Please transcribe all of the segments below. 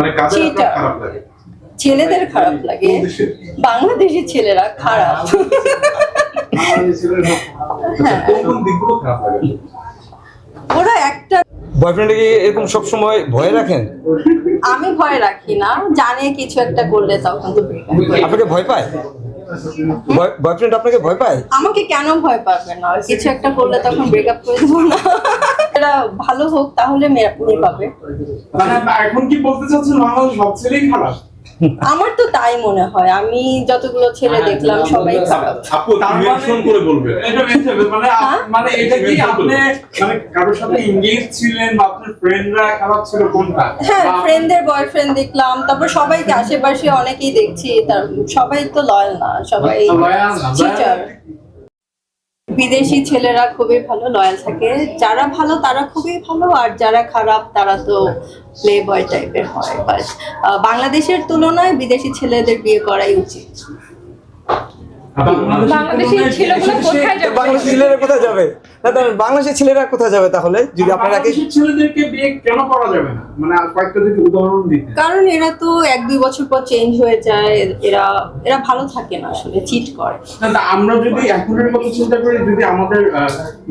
মানে কাদের আপনার খারাপ লাগে? ছেলেদের খারাপ লাগে। বাংলাদেশি ছেলেরা খারাপ। লাগে। ওরা একটা বয়ফ্রেন্ডে কি এরকম সবসময় ভয় রাখেন? আমি ভয় রাখি না। জানে কিছু একটা করলে তখন তো হয়ে। আপনাকে ভয় পায়? বয়ফ্রেন্ড আপনাকে ভয় পায়? আমাকে কেন ভয় পাবে না? কিছু একটা করলে তখন ব্রেকআপ করে দেবো না। এরা ভালো হোক তাহলে মেয়ে মেয়ে পাবে। মানে এখন কি বলতে চাচ্ছেন বাংলাদেশ সব ছেলেই খারাপ? আমার তো তাই মনে হয়। আমি যতগুলো ছেলে দেখলাম সবাই খারাপ। আপু তার মানে- মেনশন করে বলবেন এটা মেনে মানে হ্যাঁ? মানে এটা কি আপনি মানে কারোর সাথে এঙ্গেজ ছিলেন বা আপনার ফ্রেন্ডরা খারাপ ছিল কোনটা? হ্যাঁ ফ্রেন্ডদের বয়ফ্রেন্ড দেখলাম তারপর সবাইকে আশেপাশে অনেকেই দেখছি তার সবাই তো লয়াল না সবাই চিটার বিদেশি ছেলেরা খুবই ভালো লয়াল থাকে। যারা ভালো তারা খুবই ভালো আর যারা খারাপ তারা তো প্লে বয় টাইপের হয়। বাট বাংলাদেশের তুলনায় বিদেশি ছেলেদের বিয়ে করাই উচিত। বাংলাদেশের ছেলেগুলো কোথায় যাবে? বাংলাদেশের ছেলেরা কোথায় যাবে তাহলে বাংলাদেশের ছেলেরা কোথায় যাবে তাহলে? যদি আপনারা কি ছেলেদেরকে বিয়ে কেন করা যাবে না? মানে কয়েকটা যদি উদাহরণ দিতে কারণ এরা তো এক দুই বছর পর চেঞ্জ হয়ে যায় এরা এরা ভালো থাকে না আসলে চিট করে। না, আমরা যদি এখনের কথা চিন্তা করি যদি আমাদের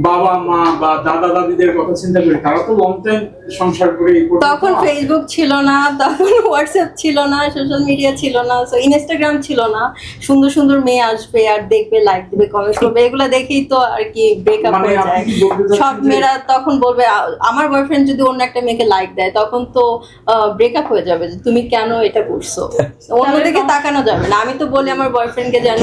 বাবা মা বা দাদা দাদিদের কথা চিন্তা করি তারা তো লং টাইম সংসার করে তখন। ফেসবুক ছিল না তখন হোয়াটসঅ্যাপ ছিল না সোশ্যাল মিডিয়া ছিল না সো ইনস্টাগ্রাম ছিল না। সুন্দর সুন্দর মেয়ে আসবে আর দেখবে লাইক দিবে কমেন্ট করবে এগুলো দেখেই তো আর কি ব্রেকআপ সব মেয়েরা তখন বলবে আমার বয়ফ্রেন্ড যদি অন্য একটা মেয়েকে লাইক দেয় তখন তো ব্রেকআপ হয়ে যাবে যে তুমি কেন এটা করছ? অন্যদিকে তাকানো যাবে না। আমি তো বলি আমার বয়ফ্রেন্ডকে যেন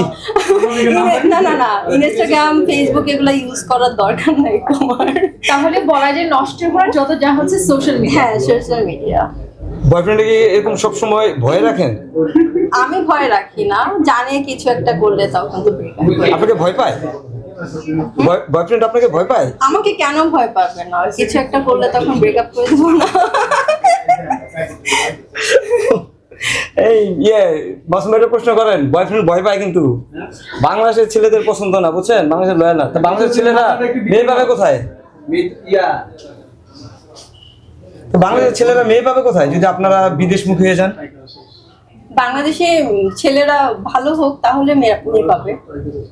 না না না ইনস্টাগ্রাম ফেসবুক এগুলো ইউজ করার দরকার নাই তোমার। তাহলে বলা যায় নষ্ট করার যত যা হচ্ছে সোশ্যাল মিডিয়া হ্যাঁ সোশ্যাল মিডিয়া বয়ফ্রেন্ডে কি এরকম সবসময় ভয় রাখেন? আমি ভয় রাখি না। জানে কিছু একটা করলে তখন তো। আপনাকে ভয় পায়? বয়ফ্রেন্ড আপনাকে ভয় পায়? আমাকে কেন ভয় পাবে না? কিছু একটা করলে তখন ব্রেকআপ করে দেবো না। এই ইয়ে মাসুম প্রশ্ন করেন বয়ফ্রেন্ড ভয় পায় কিন্তু। বাংলাদেশের ছেলেদের পছন্দ না বুঝছেন? বাংলাদেশের লয় না। তা বাংলাদেশের ছেলেরা মেয়ে পাবে কোথায়? তো বাংলাদেশের ছেলেরা মেয়ে পাবে কোথায়? যদি আপনারা বিদেশমুখী হয়ে যান। বাংলাদেশে ছেলেরা ভালো হোক তাহলে মেয়ে পাবে।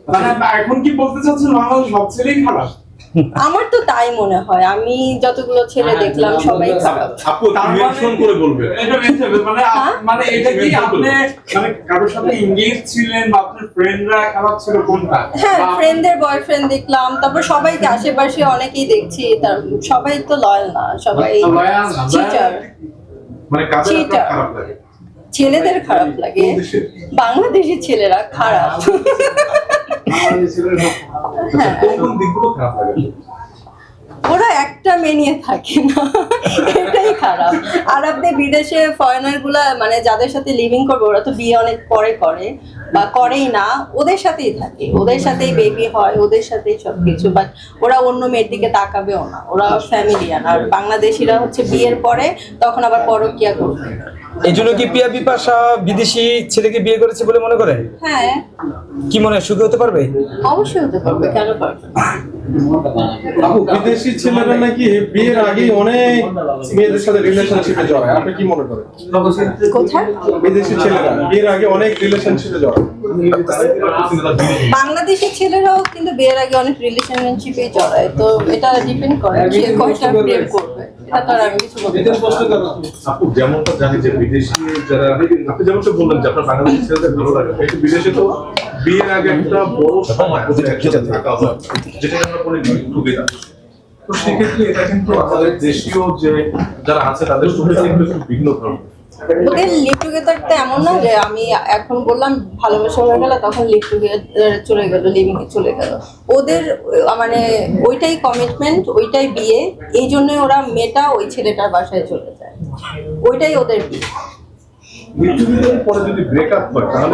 মানে এখন কি বলতে চাচ্ছেন বাংলাদেশ সব ছেলেই খারাপ? আমার তো তাই মনে হয়। আমি যতগুলো ছেলে দেখলাম সবাই খারাপ। আপু তার মানে- মেনশন করে বলবেন এটা মেনে মানে হ্যাঁ? মানে এটা কি আপনি মানে কারোর সাথে এঙ্গেজ ছিলেন বা আপনার ফ্রেন্ডরা খারাপ ছিল কোনটা? হ্যাঁ ফ্রেন্ডদের বয়ফ্রেন্ড দেখলাম তারপর সবাইকে আশেপাশে অনেকেই দেখছি তার সবাই তো লয়াল না সবাই চিটার মানে Cheater. খারাপ লাগে? ছেলেদের খারাপ লাগে? বাংলাদেশি ছেলেরা খারাপ। আচ্ছা, দিকগুলো খারাপ লাগে? ওরা একটা মেনিয়ে থাকে না। এটাই খারাপ। আর আপনি বিদেশে ফরেনারগুলা মানে যাদের সাথে লিভিং করবে ওরা তো বিয়ে অনেক পরে করে বা করেই না ওদের সাথেই থাকে। ওদের সাথেই বেবি হয় ওদের সাথেই সবকিছু বাট ওরা অন্য মেয়ের দিকে তাকাবেও না। ওরা ফ্যামিলিয়ান আর বাংলাদেশিরা হচ্ছে বিয়ের পরে তখন আবার পরকিয়া করবে। এই জন্য কি পিয়া বিপাশা বিদেশি ছেলেকে বিয়ে করেছে বলে মনে করেন হ্যাঁ। কি মনে হয় সুখী হতে পারবে? অবশ্যই হতে পারবে কেন পারবে? আপু বিদেশি ছেলেরা নাকি বিয়ের আগেই অনেক মেয়েদের সাথে রিলেশনশিপে জড়ায়। আপনি কি মনে করেন? কোথায়? বিদেশি ছেলেরা বিয়ের আগে অনেক রিলেশনশিপে জড়ায়। বাংলাদেশের ছেলেরাও কিন্তু বিয়ের আগে অনেক রিলেশনশিপে জড়ায়। তো এটা ডিপেন্ড করে কে কয়টা প্রেম করবে। আপু যেমনটা জানি যে বিদেশি যারা আপনি যেমনটা বললেন যে আপনার বাংলাদেশি ছেলেদের ভালো লাগে কিন্তু বিদেশে তো। বিয়ের আগে একটা বড় সময় থাকা হয় যেটা আমরা বলি টুগেদার তো সেক্ষেত্রে এটা কিন্তু আমাদের দেশীয় যে যারা আছে তাদের চোখে কিন্তু একটু ভিন্ন ধরনের। ওদের লিভ এমন না যে আমি এখন বললাম ভালোবাসা হয়ে গেল তখন লিভ টুগেদার চলে গেল লিভিং এ চলে গেল। ওদের মানে ওইটাই কমিটমেন্ট ওইটাই বিয়ে। এই জন্য ওরা মেয়েটা ওই ছেলেটার বাসায় চলে যায়। ওইটাই ওদের বিয়ে।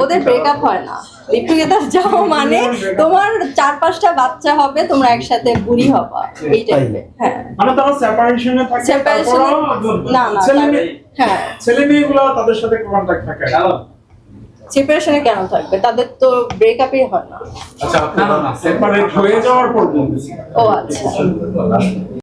ওদের ব্রেকআপ হয় না। লিভ টুগেদার যাও মানে তোমার চার পাঁচটা বাচ্চা হবে তোমরা একসাথে বুড়ি হবা। এই টাইপের হ্যাঁ। মানে তারা সেপারেশনে থাকে সেপারেশন না না হ্যাঁ। ছেলে মেয়েগুলো তাদের সাথে কন্ট্যাক্ট থাকে। সেপারেশনে কেন থাকবে? তাদের তো ব্রেকআপই হয় না। আচ্ছা না না সেপারেট হয়ে যাওয়ার পর বলতেছি। ও আচ্ছা।